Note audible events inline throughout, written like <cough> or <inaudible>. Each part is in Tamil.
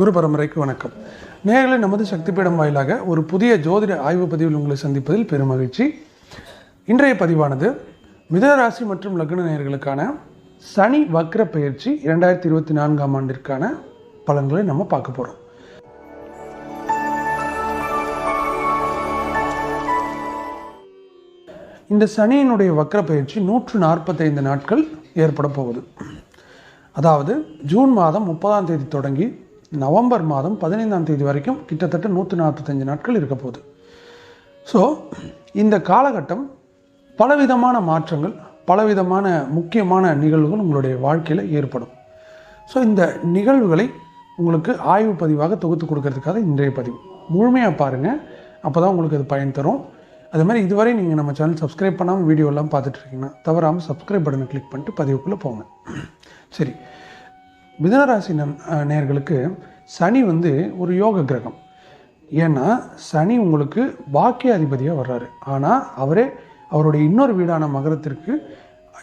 குரு பரம்பரைக்கு வணக்கம். நேர்களை நமது சக்தி பீடம் வாயிலாக ஒரு புதிய ஜோதிட ஆய்வு பதிவில் உங்களை சந்திப்பதில் பெருமகிழ்ச்சி. இன்றைய பதிவானது மிதன ராசி மற்றும் லக்ன நேயர்களுக்கான சனி வக்ர பயிற்சி இரண்டாயிரத்தி இருபத்தி நான்காம் ஆண்டிற்கான பலன்களை நம்ம பார்க்க போகிறோம் இந்த சனியினுடைய வக்ர பயிற்சி நூற்று நாற்பத்தைந்து நாட்கள் ஏற்பட போகுது. அதாவது ஜூன் மாதம் முப்பதாம் தேதி தொடங்கி நவம்பர் மாதம் பதினைந்தாம் தேதி வரைக்கும் கிட்டத்தட்ட நூற்றி நாற்பத்தஞ்சு நாட்கள் இருக்க போகுது. ஸோ இந்த காலகட்டம் பலவிதமான மாற்றங்கள் பலவிதமான முக்கியமான நிகழ்வுகள் உங்களுடைய வாழ்க்கையில் ஏற்படும். ஸோ இந்த நிகழ்வுகளை உங்களுக்கு ஆய்வு பதிவாக தொகுத்து கொடுக்கறதுக்காக இன்றைய பதிவு. முழுமையாக பாருங்கள் அப்போ தான் உங்களுக்கு அது பயன் தரும். அது மாதிரி இதுவரை நீங்கள் நம்ம சேனல் சப்ஸ்கிரைப் பண்ணாமல் வீடியோலாம் பார்த்துட்ருக்கீங்கன்னா தவறாமல் சப்ஸ்கிரைப் பட்டனை கிளிக் பண்ணிட்டு பதிவுக்குள்ளே போங்க. சரி. மிதனராசி நன் அஹ் சனி வந்து ஒரு யோக கிரகம். ஏன்னா சனி உங்களுக்கு வாக்கிய அதிபதியாக வர்றாரு. ஆனால் அவரே அவருடைய இன்னொரு வீடான மகரத்திற்கு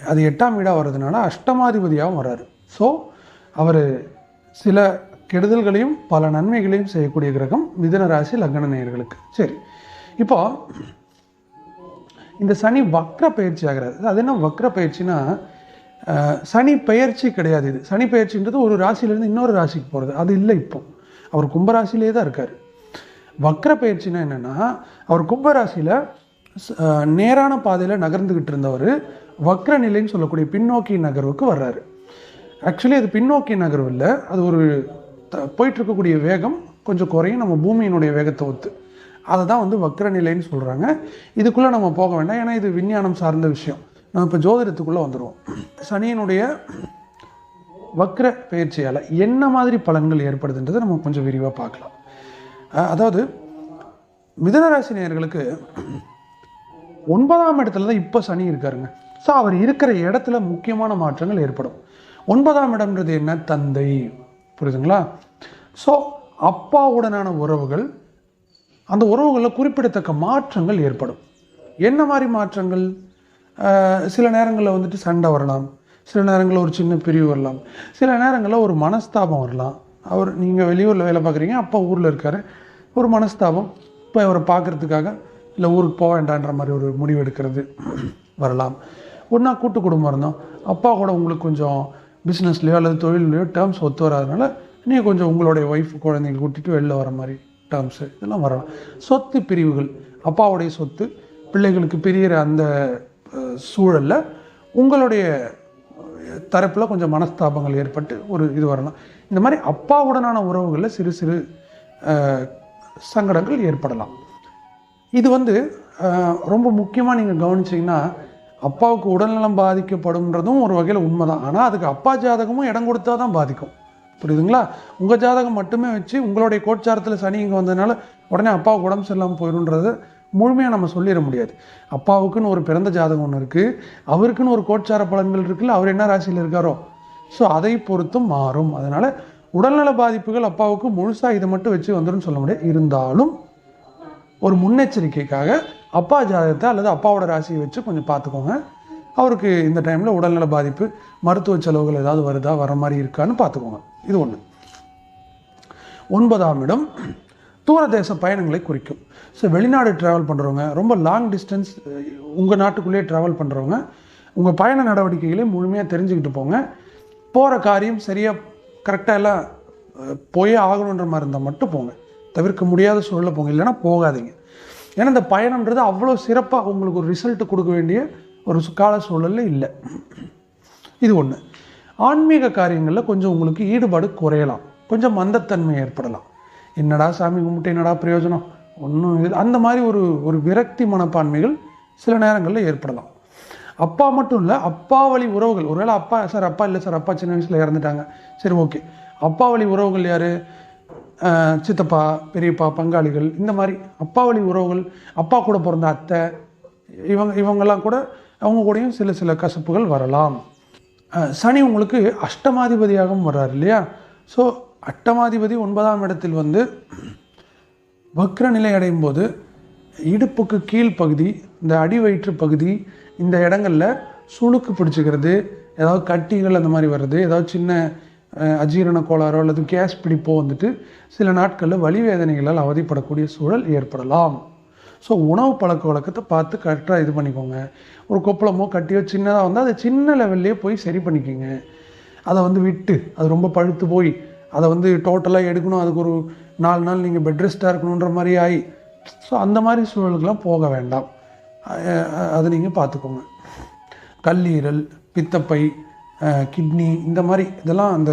அது எட்டாம் வீடாக வர்றதுனால அஷ்டமாதிபதியாகவும் வர்றாரு. ஸோ அவர் சில கெடுதல்களையும் பல நன்மைகளையும் செய்யக்கூடிய கிரகம் மிதன ராசி லக்ன நேயர்களுக்கு சரி இப்போ இந்த சனி வக்ர பயிற்சி ஆகிறது அது என்ன வக்ர பயிற்சினா சனி பெயர்ச்சி கிடையாது இது. சனி பெயர்ச்சின்றது ஒரு ராசியிலேருந்து இன்னொரு ராசிக்கு போகிறது அது இல்லை இப்போ. அவர் கும்பராசிலே தான் இருக்கார். வக்ர பயிற்சினா என்னென்னா அவர் கும்பராசியில் நேரான பாதையில் நகர்ந்துக்கிட்டு இருந்தவர் வக்ர நிலைன்னு சொல்லக்கூடிய பின்னோக்கி நகர்வுக்கு வர்றாரு. ஆக்சுவலி அது பின்னோக்கி நகர்வு இல்லை. அது ஒரு த- போயிட்டு இருக்கக்கூடிய வேகம் கொஞ்சம் குறையும். நம்ம பூமியினுடைய வேகத்தை ஒத்து. அதை தான் வந்து வக்ர நிலைன்னு சொல்கிறாங்க இதுக்குள்ளே நம்ம போக வேண்டாம். ஏன்னா இது விஞ்ஞானம் சார்ந்த விஷயம். இப்போ ஜோதிடத்துக்குள்ளே வந்துடுவோம் சனியினுடைய வக்ர பயிற்சியால் என்ன மாதிரி பலன்கள் ஏற்படுதுன்றதை நம்ம கொஞ்சம் விரிவாக பார்க்கலாம். அதாவது மிதனராசி நேயர்களுக்கு ஒன்பதாம் இடத்துல தான் இப்போ சனி இருக்காருங்க. ஸோ அவர் இருக்கிற இடத்துல முக்கியமான மாற்றங்கள் ஏற்படும். ஒன்பதாம் இடம்ன்றது என்ன? தந்தை. புரியுதுங்களா? ஸோ அப்பாவுடனான உறவுகள் அந்த உறவுகளில் குறிப்பிடத்தக்க மாற்றங்கள் ஏற்படும். என்ன மாதிரி மாற்றங்கள்? சில நேரங்களில் வந்துட்டு சண்டை வரலாம். சில நேரங்களில் ஒரு சின்ன பிரிவு வரலாம். சில நேரங்களில் ஒரு மனஸ்தாபம் வரலாம். அவர் நீங்கள் வெளியூரில் வேலை பார்க்குறீங்க அப்பா ஊரில் இருக்கார். ஒரு மனஸ்தாபம். இப்போ அவரை பார்க்குறதுக்காக இல்லை ஊருக்கு போக வேண்டான்ற மாதிரி ஒரு முடிவு எடுக்கிறது வரலாம். ஒன்றா கூட்டு குடும்பம் இருந்தோம். அப்பா கூட உங்களுக்கு கொஞ்சம் பிஸ்னஸ்லையோ அல்லது தொழிலையோ டேர்ம்ஸ் ஒத்து வராதனால நீங்கள் கொஞ்சம் உங்களுடைய ஒய்ஃப் குழந்தைங்க கூட்டிகிட்டு வெளில வர மாதிரி டேர்ம்ஸு இதெல்லாம் வரலாம். சொத்து பிரிவுகள். அப்பாவுடைய சொத்து பிள்ளைகளுக்கு பிரியிற அந்த சூழலில் உங்களுடைய தரப்பில் கொஞ்சம் மனஸ்தாபங்கள் ஏற்பட்டு ஒரு இது வரலாம். இந்த மாதிரி அப்பாவுடனான உறவுகளில் சிறு சிறு சங்கடங்கள் ஏற்படலாம். இது வந்து ரொம்ப முக்கியமாக நீங்கள் கவனிச்சிங்கன்னா அப்பாவுக்கு உடல்நலம் பாதிக்கப்படும்ன்றதும் ஒரு வகையில் உண்மைதான். ஆனால் அதுக்கு அப்பா ஜாதகமும் இடம் கொடுத்தா தான் பாதிக்கும். புரியுதுங்களா? உங்கள் ஜாதகம் மட்டுமே வச்சு உங்களுடைய கோட்சாரத்தில் சனி இங்கே வந்ததுனால உடனே அப்பாவுக்கு உடம்பு சரியில்லாமல் போயிடும்ன்றது முழுமையாக நம்ம சொல்லிட முடியாது. அப்பாவுக்குன்னு ஒரு பிறந்த ஜாதகம் ஒன்று இருக்குது அவருக்குன்னு ஒரு கோட்சார பலன்கள் இருக்குல்ல அவர் என்ன ராசியில் இருக்காரோ? ஸோ அதை பொறுத்தும் மாறும். அதனால் உடல்நல பாதிப்புகள் அப்பாவுக்கு முழுசாக இதை மட்டும் வச்சு வந்துடும் சொல்ல முடியாது. இருந்தாலும் ஒரு முன்னெச்சரிக்கைக்காக அப்பா ஜாதகத்தை அல்லது அப்பாவோட ராசியை வச்சு கொஞ்சம் பார்த்துக்கோங்க. அவருக்கு இந்த டைமில் உடல்நல பாதிப்பு மருத்துவ செலவுகள் ஏதாவது வருதா வர மாதிரி இருக்கான்னு பார்த்துக்கோங்க. இது ஒன்று ஒன்பதாம் இடம். தூரதேச பயணங்களை குறிக்கும். ஸோ வெளிநாடு ட்ராவல் பண்ணுறவங்க ரொம்ப லாங் டிஸ்டன்ஸ் உங்கள் நாட்டுக்குள்ளேயே ட்ராவல் பண்ணுறவங்க உங்கள் பயண நடவடிக்கைகளை முழுமையாக தெரிஞ்சுக்கிட்டு போங்க. போகிற காரியம் சரியாக கரெக்டாக எல்லாம் போயே ஆகணுன்ற மாதிரி இருந்தால் மட்டும் போங்க. தவிர்க்க முடியாத சூழலில் போங்க. இல்லைன்னா போகாதீங்க. ஏன்னா இந்த பயணன்றது அவ்வளோ சிறப்பாக உங்களுக்கு ஒரு ரிசல்ட் கொடுக்க வேண்டிய ஒரு சு- கால சூழலில் இல்லை. இது ஒன்று ஆன்மீக காரியங்களில் கொஞ்சம் உங்களுக்கு ஈடுபாடு குறையலாம். கொஞ்சம் மந்தத்தன்மை ஏற்படலாம். என்னடா சாமி கும்பிட்டு என்னடா பிரயோஜனம்? ஒன்றும் இது அந்த மாதிரி ஒரு ஒரு விரக்தி மனப்பான்மைகள் சில நேரங்களில் ஏற்படலாம். அப்பா மட்டும் இல்லை அப்பா வழி உறவுகள். ஒருவேளை அப்பா சார் அப்பா இல்லை சார் அப்பா சின்ன வயசில் இறந்துட்டாங்க. சரி ஓகே. அப்பா வழி உறவுகள் யார்? சித்தப்பா பெரியப்பா பங்காளிகள் இந்த மாதிரி அப்பா வழி உறவுகள் அப்பா கூட பிறந்த அத்தை இவங்க இவங்கெல்லாம் கூட அவங்க கூடயும் சில சில கசப்புகள் வரலாம். சனி உங்களுக்கு அஷ்டமாதிபதியாகவும் வர்றார் இல்லையா? ஸோ அட்டமாதிபதி ஒன்பதாம் இடத்தில் வந்து வக்ர நிலை அடையும் போது இடுப்புக்கு கீழ் பகுதி இந்த அடி வயிற்று பகுதி இந்த இடங்களில் சுளுக்கு பிடிச்சிக்கிறது ஏதாவது கட்டிகள் அந்த மாதிரி வர்றது ஏதாவது சின்ன அஜீரண கோளாறோ அல்லது கேஸ் பிடிப்போ வந்துட்டு சில நாட்களில் வலி வேதனைகளால் அவதிப்படக்கூடிய சூழல் ஏற்படலாம். ஸோ உணவு பழக்க வழக்கத்தை பார்த்து கரெக்டாக இது பண்ணிக்கோங்க. ஒரு கொப்பளமோ கட்டியோ சின்னதாக வந்தால் அதை சின்ன லெவல்லே போய் சரி பண்ணிக்கோங்க. அதை வந்து விட்டு அது ரொம்ப பழுத்து போய் அதை வந்து டோட்டலாக எடுக்கணும். அதுக்கு ஒரு நாலு நாள் நீங்கள் பெட் ரெஸ்ட்டாக இருக்கணுன்ற மாதிரி ஆகி ஸோ அந்த மாதிரி சூழலுக்கெல்லாம் போக வேண்டாம். அதை நீங்கள் பார்த்துக்கோங்க. கல்லீரல் பித்தப்பை கிட்னி இந்த மாதிரி இதெல்லாம் அந்த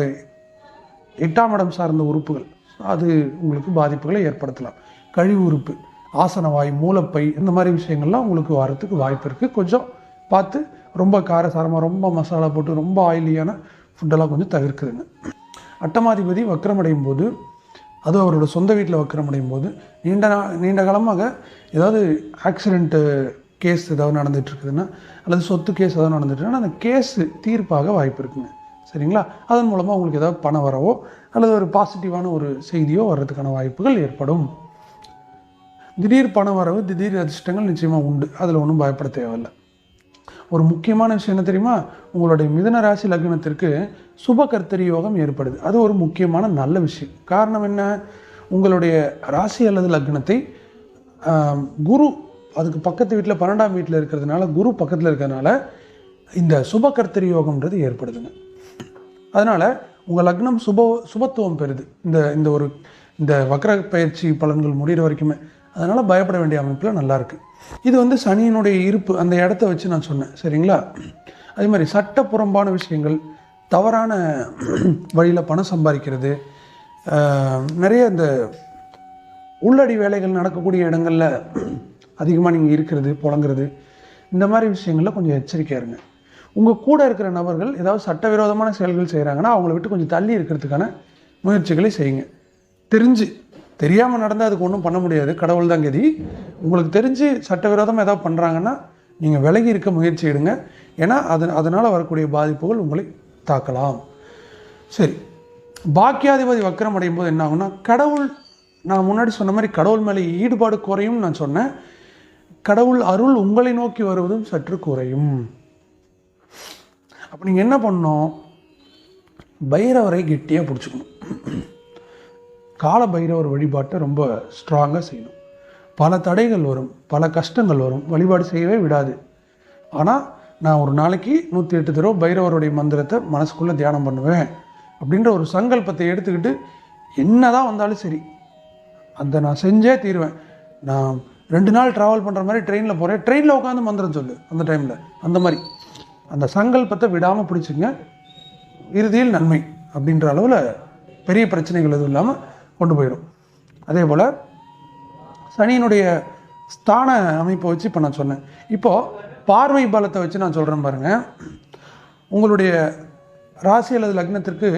எட்டாம் இடம் சார்ந்த உறுப்புகள். அது உங்களுக்கு பாதிப்புகளை ஏற்படுத்தலாம். கழிவு உறுப்பு ஆசனவாய் மூலப்பை இந்த மாதிரி விஷயங்கள்லாம் உங்களுக்கு வரத்துக்கு வாய்ப்பு இருக்குது கொஞ்சம் பார்த்து ரொம்ப காரசாரமாக ரொம்ப மசாலா போட்டு ரொம்ப ஆயிலியான ஃபுட்டெல்லாம் கொஞ்சம் தவிர்க்குதுங்க. அட்டமாதிபதி வக்கரமடையும் போது அது அவரோட சொந்த வீட்டில் வக்கரமடையும் போது நீண்ட நா நீண்ட காலமாக ஏதாவது ஆக்சிடெண்ட்டு கேஸ் ஏதாவது நடந்துகிட்ருக்குதுன்னா அல்லது சொத்து கேஸ் ஏதாவது நடந்துட்டுன்னா அந்த கேஸு தீர்ப்பாக வாய்ப்பு இருக்குங்க. சரிங்களா? அதன் மூலமாக உங்களுக்கு ஏதாவது பணம் வரவோ அல்லது ஒரு பாசிட்டிவான ஒரு செய்தியோ வர்றதுக்கான வாய்ப்புகள் ஏற்படும். திடீர் பண வரவு திடீர் அதிர்ஷ்டங்கள் நிச்சயமாக உண்டு. அதில் ஒன்றும் பயப்பட தேவையில்லை. ஒரு முக்கியமான விஷயம் என்ன தெரியுமா? உங்களுடைய மிதுன ராசி லக்னத்திற்கு சுப கர்த்தரி யோகம் ஏற்படுது. அது ஒரு முக்கியமான நல்ல விஷயம். காரணம் என்ன? உங்களுடைய ராசி அல்லது லக்னத்தை குரு அதுக்கு பக்கத்து வீட்டில் பன்னெண்டாம் வீட்டில் இருக்கிறதுனால குரு பக்கத்தில் இருக்கிறதுனால இந்த சுப கர்த்தரி யோகம்ன்றது ஏற்படுதுங்க. அதனால் உங்கள் லக்னம் சுப சுபத்துவம் பெறுது. இந்த இந்த ஒரு இந்த வக்ர பயிற்சி பலன்கள் முடிகிற வரைக்குமே அதனால் பயப்பட வேண்டிய அமைப்பில் நல்லாயிருக்கு இது வந்து சனியினுடைய இருப்பு அந்த இடத்த வச்சு நான் சொன்னேன். சரிங்களா? அதே மாதிரி சட்டப்புறம்பான விஷயங்கள் தவறான வழியில் பணம் சம்பாதிக்கிறது நிறைய இந்த உள்ளடி வேலைகள் நடக்கக்கூடிய இடங்களில் அதிகமாக நீங்கள் இருக்கிறது புழங்குறது இந்த மாதிரி விஷயங்களில் கொஞ்சம் எச்சரிக்கையா இருங்க. உங்கள் கூட இருக்கிற நபர்கள் ஏதாவது சட்டவிரோதமான செயல்கள் செய்கிறாங்கன்னா அவங்கள விட்டு கொஞ்சம் தள்ளி இருக்கிறதுக்கான முயற்சிகளை செய்யுங்க. தெரிஞ்சு தெரியாமல் நடந்தால் அதுக்கு ஒன்றும் பண்ண முடியாது. கடவுள் தான் கதி. உங்களுக்கு தெரிஞ்சு சட்டவிரோதமாக ஏதாவது பண்ணுறாங்கன்னா நீங்கள் விலகி இருக்க முயற்சி எடுங்க. ஏன்னா அது அதனால் வரக்கூடிய பாதிப்புகள் உங்களை தாக்கலாம். சரி. பாக்கியாதிபதி வக்கரம் அடையும் போது என்ன ஆகும்னா கடவுள் நான் முன்னாடி சொன்ன மாதிரி கடவுள் மேலே ஈடுபாடு குறையும் நான் சொன்னேன். கடவுள் அருள் உங்களை நோக்கி வருவதும் சற்று குறையும். அப்போ நீங்கள் என்ன பண்ணணும்? பைரவரை கெட்டியாக பிடிச்சிக்கணும். கால பைரவர் வழிபாட்டை ரொம்ப ஸ்ட்ராங்காக செய்யணும். பல தடைகள் வரும் பல கஷ்டங்கள் வரும் வழிபாடு செய்யவே விடாது. ஆனால் நான் ஒரு நாளைக்கு நூற்றி எட்டு தடவை பைரவருடைய மந்திரத்தை மனசுக்குள்ளே தியானம் பண்ணுவேன் அப்படின்ற ஒரு சங்கல்பத்தை எடுத்துக்கிட்டு என்னதான் வந்தாலும் சரி அந்த நான் செஞ்சே தீருவேன். நான் ரெண்டு நாள் ட்ராவல் பண்ணுற மாதிரி ட்ரெயினில் போகிறேன் ட்ரெயினில் உட்காந்து மந்திரம் சொல்லு அந்த டைமில் அந்த மாதிரி. அந்த சங்கல்பத்தை விடாமல் பிடிச்சிங்க இறுதியில் நன்மை அப்படின்ற அளவில் பெரிய பிரச்சனைகள் எதுவும் இல்லாமல் கொண்டு போயிடும். அதே போல் சனியினுடைய ஸ்தான அமைப்பை வச்சு இப்போ நான் சொன்னேன். இப்போது பார்வை பலத்தை வச்சு நான் சொல்கிறேன் பாருங்கள் உங்களுடைய ராசி அல்லது லக்னத்திற்கு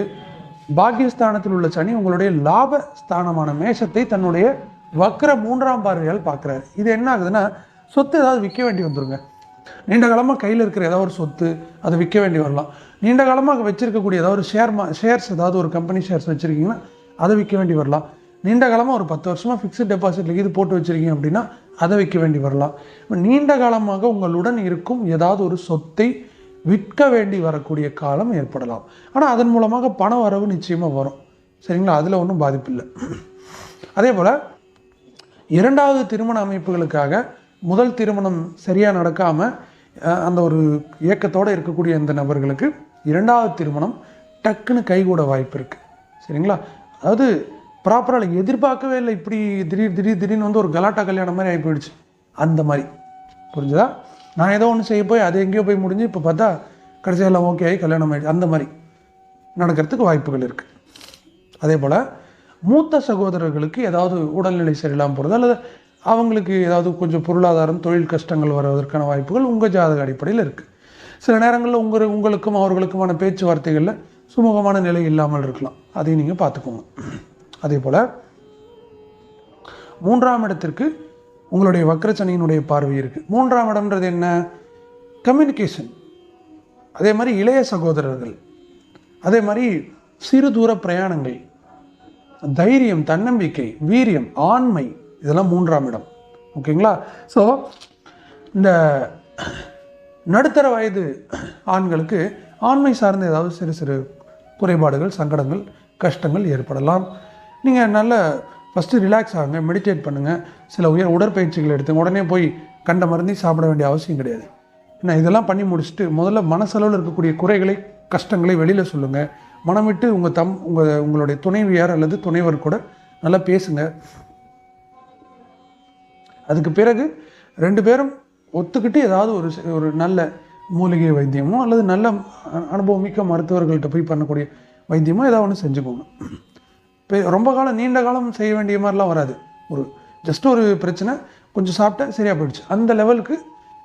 பாக்கியஸ்தானத்தில் உள்ள சனி உங்களுடைய லாப ஸ்தானமான மேஷத்தை தன்னுடைய வக்கர மூன்றாம் பார்வையால் பார்க்குறாரு. இது என்ன ஆகுதுன்னா சொத்து ஏதாவது விற்க வேண்டி வந்துருங்க. நீண்ட காலமாக கையில் இருக்கிற ஏதாவது ஒரு சொத்து அதை விற்க வேண்டி வரலாம். நீண்ட காலமாக வச்சுருக்கக்கூடிய ஏதாவது ஒரு ஷேர் மா ஷேர்ஸ் ஏதாவது ஒரு கம்பெனி ஷேர்ஸ் வச்சுருக்கீங்கன்னா அதை விற்க வேண்டி வரலாம். நீண்ட காலமாக ஒரு பத்து வருஷமாக ஃபிக்ஸ்ட் டெபாசிட்டில் இது போட்டு வச்சுருக்கீங்க அப்படின்னா அதை விற்க வேண்டி வரலாம். இப்போ நீண்ட காலமாக உங்களுடன் இருக்கும் ஏதாவது ஒரு சொத்தை விற்க வேண்டி வரக்கூடிய காலம் ஏற்படலாம். ஆனால் அதன் மூலமாக பண வரவு நிச்சயமாக வரும். சரிங்களா? அதில் ஒன்றும் பாதிப்பு இல்லை. அதே போல் இரண்டாவது திருமண அமைப்புகளுக்காக முதல் திருமணம் சரியாக நடக்காமல் அந்த ஒரு ஏக்கத்தோடு இருக்கக்கூடிய இந்த நபர்களுக்கு இரண்டாவது திருமணம் டக்குன்னு கைகூட வாய்ப்பு இருக்குது சரிங்களா? அதாவது ப்ராப்பராக இல்லை எதிர்பார்க்கவே இல்லை. இப்படி திடீர் திடீர் திடீர்னு வந்து ஒரு கலாட்டா கல்யாணம் மாதிரி ஆகி போயிடுச்சு அந்த மாதிரி. புரிஞ்சுதா? நான் ஏதோ ஒன்று செய்ய போய் அது எங்கேயோ போய் முடிஞ்சு இப்போ பார்த்தா கடைசியெல்லாம் ஓகே ஆகி கல்யாணம் ஆகிடுச்சு அந்த மாதிரி நடக்கிறதுக்கு வாய்ப்புகள் இருக்குது அதே போல் மூத்த சகோதரர்களுக்கு ஏதாவது உடல்நிலை சரியில்லாமல் போகிறது அல்லது அவங்களுக்கு ஏதாவது கொஞ்சம் பொருளாதாரம் தொழில் கஷ்டங்கள் வருவதற்கான வாய்ப்புகள் உங்கள் ஜாதக அடிப்படையில் இருக்குது சில நேரங்களில் உங்கள் உங்களுக்கும் அவர்களுக்குமான பேச்சுவார்த்தைகளில் சுமூகமான நிலை இல்லாமல் இருக்கலாம். அதையும் நீங்கள் பார்த்துக்கோங்க. அதே போல் மூன்றாம் இடத்திற்கு உங்களுடைய வக்கரச்சனையினுடைய பார்வை இருக்குது மூன்றாம் இடம்ன்றது என்ன? கம்யூனிகேஷன் அதே மாதிரி இளைய சகோதரர்கள். அதே மாதிரி சிறு தூர பிரயாணங்கள். தைரியம் தன்னம்பிக்கை வீரியம் ஆண்மை இதெல்லாம் மூன்றாம் இடம். ஓகேங்களா? ஸோ இந்த நடுத்தர வயது ஆண்களுக்கு ஆண்மை சார்ந்த ஏதாவது சிறு சிறு குறைபாடுகள் சங்கடங்கள் கஷ்டங்கள் ஏற்படலாம். நீங்கள் நல்ல ஃபஸ்ட்டு ரிலாக்ஸ் ஆகுங்க மெடிடேட் பண்ணுங்கள் சில உயர் உடற்பயிற்சிகள் எடுத்து உடனே போய் கண்ட மருந்தி சாப்பிட வேண்டிய அவசியம் கிடையாது. ஏன்னா இதெல்லாம் பண்ணி முடிச்சுட்டு முதல்ல மனசளவில் இருக்கக்கூடிய குறைகளை கஷ்டங்களை வெளியில் சொல்லுங்கள் மனம் விட்டு உங்கள் தம் உங்கள் உங்களுடைய துணைவியார் அல்லது துணைவர் கூட நல்லா பேசுங்க. அதுக்கு பிறகு ரெண்டு பேரும் ஒத்துக்கிட்டு ஏதாவது ஒரு ஒரு நல்ல மூலிகை வைத்தியமோ அல்லது நல்ல அனுபவம் மிக்க மருத்துவர்கள்ட்ட போய் பண்ணக்கூடிய வைத்தியமோ ஏதாவது ஒன்று செஞ்சுக்கோங்க. இப்போ ரொம்ப காலம் நீண்ட காலம் செய்ய வேண்டிய மாதிரிலாம் வராது. ஒரு ஜஸ்ட் ஒரு பிரச்சனை கொஞ்சம் சாப்பிட்டா சரியாக போயிடுச்சு. அந்த லெவலுக்கு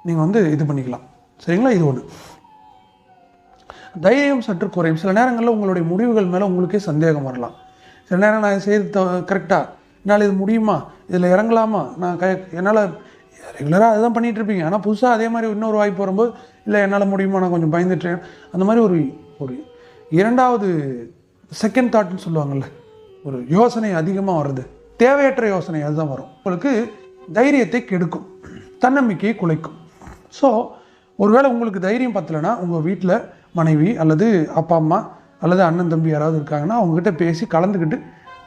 நீங்கள் வந்து இது பண்ணிக்கலாம். சரிங்களா? இது ஒன்று தைரியம் சற்று குறையும். சில நேரங்களில் உங்களுடைய முடிவுகள் மேலே உங்களுக்கே சந்தேகம் வரலாம். சில நேரம் நான் செய்து கரெக்டாக என்னால் இது முடியுமா? இதில் இறங்கலாமா? நான் க என்னால் ரெகுலராக அதுதான் பண்ணிகிட்டு இருப்பீங்க ஆனால் புதுசாக அதே மாதிரி இன்னொரு வாய்ப்பு வரும்போது இல்லை என்னால் முடியுமா? நான் கொஞ்சம் பயந்துட்டேன். அந்த மாதிரி ஒரு ஒரு இரண்டாவது செகண்ட் தாட்னு சொல்லுவாங்கள்ல ஒரு யோசனை அதிகமாக வருது தேவையற்ற யோசனை அதுதான் வரும். உங்களுக்கு தைரியத்தை கெடுக்கும். தன்னம்பிக்கையை குலைக்கும். ஸோ ஒருவேளை உங்களுக்கு தைரியம் பத்தலைன்னா உங்கள் வீட்டில் மனைவி அல்லது அப்பா அம்மா அல்லது அண்ணன் தம்பி யாராவது இருக்காங்கன்னா அவங்ககிட்ட பேசி கலந்துக்கிட்டு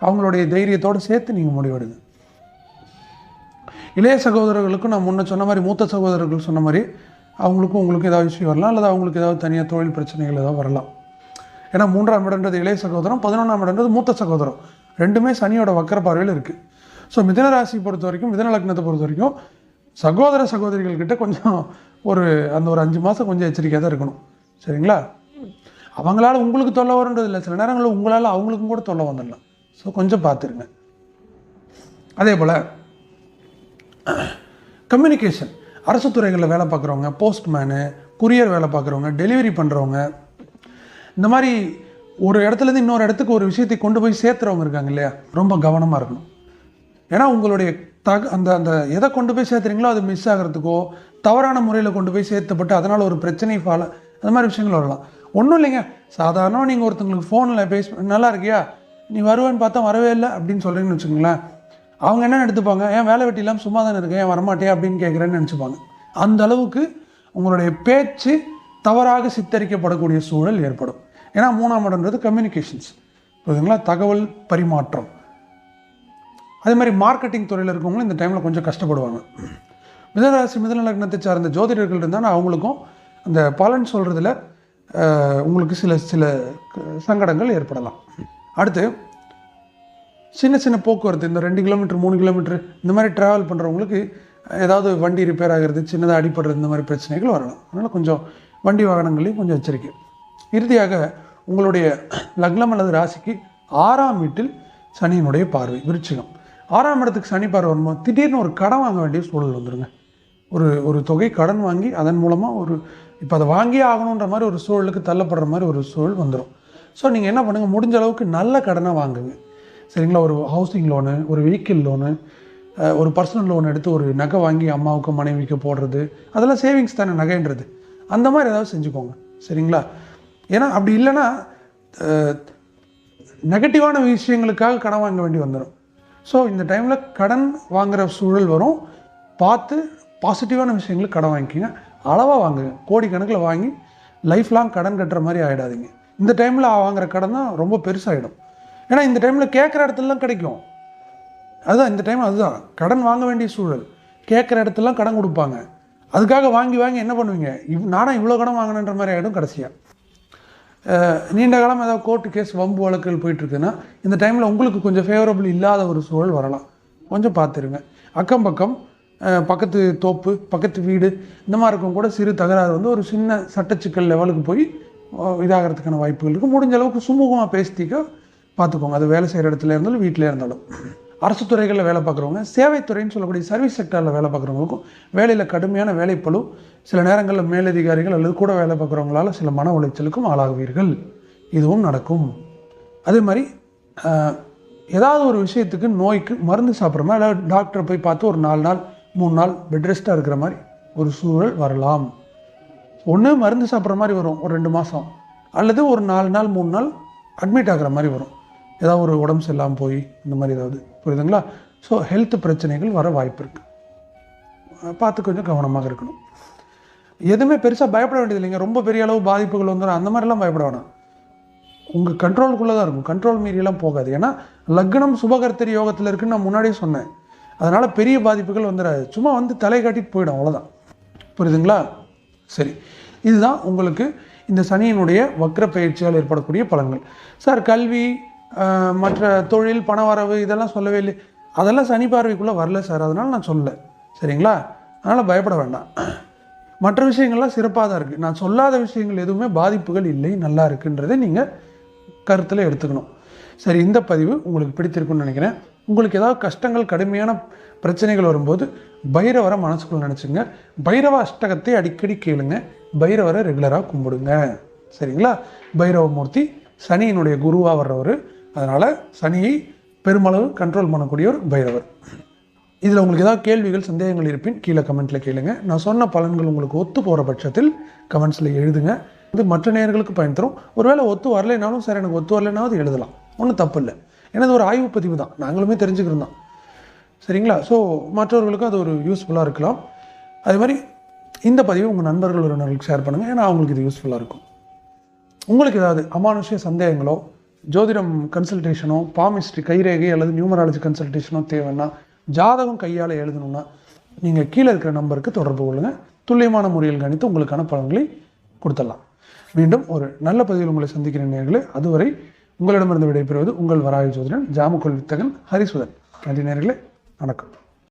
அவங்களுடைய தைரியத்தோடு சேர்த்து நீங்கள் முடிவெடுங்க. இளைய சகோதரர்களுக்கும் நான் முன்ன சொன்ன மாதிரி மூத்த சகோதரர்கள் சொன்ன மாதிரி அவங்களுக்கும் உங்களுக்கும் ஏதாவது விஷயம் வரலாம் அல்லது அவங்களுக்கு ஏதாவது தனியாக தொழில் பிரச்சனைகள் ஏதாவது வரலாம். ஏன்னா மூன்றாம் இடம்ன்றது இளைய சகோதரம் பதினொன்றாம் இடம்ன்றது மூத்த சகோதரம். ரெண்டுமே சனியோட வக்கர பார்வையில் இருக்குது ஸோ மிதன ராசி பொறுத்த வரைக்கும் மிதன லக்னத்தை பொறுத்த வரைக்கும் சகோதர சகோதரிகள் கிட்ட கொஞ்சம் ஒரு அந்த ஒரு அஞ்சு மாதம் கொஞ்சம் எச்சரிக்கையாக தான் இருக்கணும். சரிங்களா? அவங்களால உங்களுக்கு தொல்லை வருன்றது இல்லை. சில நேரங்களில் உங்களால் அவங்களுக்கும் கூட தொல்லை வந்துடலாம். ஸோ கொஞ்சம் பார்த்துருங்க. அதே போல் <clears throat> கம்யூனிகேஷன் அரசு துறைகளில் வேலை பார்க்குறவங்க போஸ்ட்மேனு குரியர் வேலை பார்க்குறவங்க டெலிவரி பண்ணுறவங்க இந்த மாதிரி ஒரு இடத்துலேருந்து இன்னொரு இடத்துக்கு ஒரு விஷயத்தை கொண்டு போய் சேர்த்துறவங்க இருக்காங்க இல்லையா? ரொம்ப கவனமாக இருக்கணும். ஏன்னா உங்களுடைய தக அந்த அந்த எதை கொண்டு போய் சேர்த்துறீங்களோ அது மிஸ் ஆகிறதுக்கோ தவறான முறையில் கொண்டு போய் சேர்த்துப்பட்டு அதனால் ஒரு பிரச்சனை ஃபால அந்த மாதிரி விஷயங்கள் வரலாம். ஒன்றும் இல்லைங்க. சாதாரணமாக நீங்கள் ஒருத்தங்களுக்கு ஃபோனில் பேச நல்லா இருக்கியா? நீ வருவேன்னு பார்த்தா வரவே இல்லை அப்படின்னு சொல்கிறீங்கன்னு வச்சுக்கோங்களேன். அவங்க என்ன எடுத்துப்பாங்க ஏன் வேலை வெட்டி இல்லாமல் சும்மா தானே இருக்கேன்? ஏன் வரமாட்டேன் அப்படின்னு கேட்குறேன்னு நினச்சிப்பாங்க. அந்த அளவுக்கு உங்களுடைய பேச்சு தவறாக சித்தரிக்கப்படக்கூடிய சூழல் ஏற்படும். ஏன்னா மூணாம் இடம்ன்றது கம்யூனிகேஷன்ஸ் புரியுதுங்களா? தகவல் பரிமாற்றம். அதே மாதிரி மார்க்கெட்டிங் துறையில் இருக்கவங்களும் இந்த டைமில் கொஞ்சம் கஷ்டப்படுவாங்க. மிதராசி மிதன லக்னத்தை சார்ந்த ஜோதிடர்கள் இருந்தால் அவங்களுக்கும் அந்த பலன் சொல்கிறதுல உங்களுக்கு சில சில க- சங்கடங்கள் ஏற்படலாம். அடுத்து சின்ன சின்ன போக்குவரத்து இந்த ரெண்டு கிலோமீட்டர் மூணு கிலோமீட்டர் இந்த மாதிரி ட்ராவல் பண்ணுறவங்களுக்கு ஏதாவது வண்டி ரிப்பேர் ஆகிறது சின்னதாக அடிப்படுறது இந்த மாதிரி பிரச்சனைகள் வரலாம். அதனால் கொஞ்சம் வண்டி வாகனங்களையும் கொஞ்சம் எச்சரிக்கை. இறுதியாக உங்களுடைய லக்னம் அல்லது ராசிக்கு ஆறாம் வீட்டில் சனியினுடைய பார்வை விருச்சிகம். ஆறாம் இடத்துக்கு சனி பார்வை வரும்போது திடீர்னு ஒரு கடன் வாங்க வேண்டிய சூழல் வந்துடுங்க ஒரு ஒரு தொகை கடன் வாங்கி அதன் மூலமாக ஒரு இப்போ அதை வாங்கியே ஆகணுன்ற மாதிரி ஒரு சூழலுக்கு தள்ளப்படுற மாதிரி ஒரு சூழல் வந்துடும் ஸோ நீங்கள் என்ன பண்ணுங்கள் முடிஞ்ச அளவுக்கு நல்ல கடனை வாங்குங்க. சரிங்களா? ஒரு ஹவுசிங் லோனு ஒரு வெஹிக்கிள் லோனு ஒரு பர்சனல் லோன் எடுத்து ஒரு நகை வாங்கி அம்மாவுக்கு மனைவிக்கு போடுறது அதெல்லாம் சேவிங்ஸ் தானே நகைன்றது. அந்த மாதிரி ஏதாவது செஞ்சுக்கோங்க. சரிங்களா? ஏன்னா அப்படி இல்லைன்னா நெகட்டிவான விஷயங்களுக்காக கடன் வாங்க வேண்டி வந்துடும் ஸோ இந்த டைமில் கடன் வாங்குகிற சூழல் வரும். பார்த்து பாசிட்டிவான விஷயங்களுக்கு கடன் வாங்கிக்கோங்க. அளவாக வாங்குங்க கோடிக்கணக்கில் வாங்கி லைஃப் லாங் கடன் கட்டுற மாதிரி ஆகிடாதீங்க இந்த டைமில் வாங்குற கடன் தான் ரொம்ப பெருசாகிடும் ஏன்னா இந்த டைமில் கேட்குற இடத்துலலாம் கிடைக்கும். அதுதான் இந்த டைம் அதுதான். கடன் வாங்க வேண்டிய சூழல். கேட்குற இடத்துலலாம் கடன் கொடுப்பாங்க. அதுக்காக வாங்கி வாங்கி என்ன பண்ணுவீங்க? இவ் நானும் இவ்வளோ கடன் வாங்கினன்ற மாதிரி ஆகிடும் கடைசியாக நீண்ட காலம் ஏதாவது கோர்ட்டு கேஸ் வம்பு வழக்குகள் போயிட்டுருக்குன்னா இந்த டைமில் உங்களுக்கு கொஞ்சம் ஃபேவரபிள் இல்லாத ஒரு சூழல் வரலாம். கொஞ்சம் பார்த்துருங்க. அக்கம் பக்கம் பக்கத்து தோப்பு பக்கத்து வீடு இந்த மாதிரி இருக்கும் கூட சிறு தகராறு வந்து ஒரு சின்ன சட்டச்சிக்கல் லெவலுக்கு போய் இதாகிறதுக்கான வாய்ப்புகள் இருக்குது முடிஞ்ச அளவுக்கு சுமூகமாக பேசிக்க பார்த்துக்கோங்க. அது வேலை செய்கிற இடத்துல இருந்தாலும் வீட்டிலே இருந்தாலும். அரசு துறைகளில் வேலை பார்க்குறவங்க சேவைத்துறைன்னு சொல்லக்கூடிய சர்வீஸ் செக்டரில் வேலை பார்க்குறவங்களுக்கும் வேலையில் கடுமையான வேலைப்பழு சில நேரங்களில் மேலதிகாரிகள் அல்லது கூட வேலை பார்க்குறவங்களால சில மன உளைச்சலுக்கும் ஆளாகுவீர்கள். இதுவும் நடக்கும். அதே மாதிரி ஏதாவது ஒரு விஷயத்துக்கு நோய்க்கு மருந்து சாப்பிட்ற மாதிரி அதாவது டாக்டரை போய் பார்த்து ஒரு நாலு நாள் மூணு நாள் பெட் ரெஸ்ட்டாக இருக்கிற மாதிரி ஒரு சூழல் வரலாம். ஒன்று மருந்து சாப்பிட்ற மாதிரி வரும் ஒரு ரெண்டு மாதம் அல்லது ஒரு நாலு நாள் மூணு நாள் அட்மிட் ஆகிற மாதிரி வரும். ஏதாவது ஒரு உடம்பு சரியில்லாமல் போய் இந்த மாதிரி ஏதாவது புரியுதுங்களா? ஸோ ஹெல்த் பிரச்சனைகள் வர வாய்ப்பு இருக்குது பார்த்து கொஞ்சம் கவனமாக இருக்கணும். எதுவுமே பெருசாக பயப்பட வேண்டியது இல்லைங்க. ரொம்ப பெரிய அளவு பாதிப்புகள் வந்துடும் அந்த மாதிரிலாம் பயப்பட வேணாம். உங்கள் கண்ட்ரோலுக்குள்ளே தான் இருக்கும். கண்ட்ரோல் மீறியெல்லாம் போகாது. ஏன்னா லக்னம் சுபகர்த்தரி யோகத்தில் இருக்குன்னு நான் முன்னாடியே சொன்னேன். அதனால் பெரிய பாதிப்புகள் வந்துடாது சும்மா வந்து தலை காட்டிட்டு போயிடும். அவ்வளோதான் புரியுதுங்களா? சரி. இதுதான் உங்களுக்கு இந்த சனியினுடைய வக்ர பயிற்சியால் ஏற்படக்கூடிய பலன்கள். சார் கல்வி மற்ற தொழில் பணவரவு இதெல்லாம் சொல்லவே இல்லை அதெல்லாம் சனி பார்வைக்குள்ளே வரல சார். அதனால் நான் சொல்லலை. சரிங்களா? அதனால் பயப்பட வேண்டாம். மற்ற விஷயங்கள்லாம் சிறப்பாக தான் இருக்குது நான் சொல்லாத விஷயங்கள் எதுவுமே பாதிப்புகள் இல்லை. நல்லா இருக்குன்றதை நீங்கள் கருத்தில் எடுத்துக்கணும். சரி இந்த பதிவு உங்களுக்கு பிடித்திருக்குன்னு நினைக்கிறேன். உங்களுக்கு ஏதாவது கஷ்டங்கள் கடுமையான பிரச்சனைகள் வரும்போது பைரவரை மனசுக்குள்ள நினச்சிங்க பைரவ அஷ்டகத்தை அடிக்கடி கேளுங்க. பைரவரை ரெகுலராக கும்பிடுங்க. சரிங்களா? பைரவமூர்த்தி சனியினுடைய குருவாக வர்றவர். அதனால் சனியை பெருமளவு கண்ட்ரோல் பண்ணக்கூடிய ஒரு பைரவர். இதில் உங்களுக்கு ஏதாவது கேள்விகள் சந்தேகங்கள் இருப்பின் கீழே கமெண்ட்டில் கேளுங்க. நான் சொன்ன பலன்கள் உங்களுக்கு ஒத்து போகிற பட்சத்தில் கமெண்ட்ஸில் எழுதுங்க. இது மற்ற நேர்களுக்கு பயன் தரும். ஒருவேளை ஒத்து வரலைனாலும் சரி எனக்கு ஒத்து வரலைனாவது எழுதலாம். ஒன்றும் தப்பு இல்லை. ஏன்னா அது ஒரு ஆய்வு பதிவு தான். நாங்களுமே தெரிஞ்சுக்கிறோம் தான். சரிங்களா? ஸோ மற்றவர்களுக்கும் அது ஒரு யூஸ்ஃபுல்லாக இருக்கலாம். அதே மாதிரி இந்த பதிவை உங்கள் நண்பர்கள் உறவினர்களுக்கு ஷேர் பண்ணுங்கள் ஏன்னா அவங்களுக்கு இது யூஸ்ஃபுல்லாக இருக்கும். உங்களுக்கு ஏதாவது அமானுஷ்ய சந்தேகங்களோ ஜோதிடம் கன்சல்டேஷனோ பாமிஸ்ட்ரி கைரேகை அல்லது நியூமராலஜி கன்சல்டேஷனோ தேவைன்னா ஜாதகம் கையால் எழுதணும்னா நீங்கள் கீழே இருக்கிற நம்பருக்கு தொடர்பு கொள்ளுங்கள் துல்லியமான முறையில் கணித்து உங்களுக்கான பலன்களை கொடுத்துடலாம். மீண்டும் ஒரு நல்ல பதிவில் உங்களை சந்திக்கிற நேர்களே. அதுவரை உங்களிடமிருந்து விடைபெறுவது உங்கள் வராய ஜோதிடன் ஜாமுக்குள் வித்தகன் ஹரிசுதன். நன்றி நேர்களே. வணக்கம்.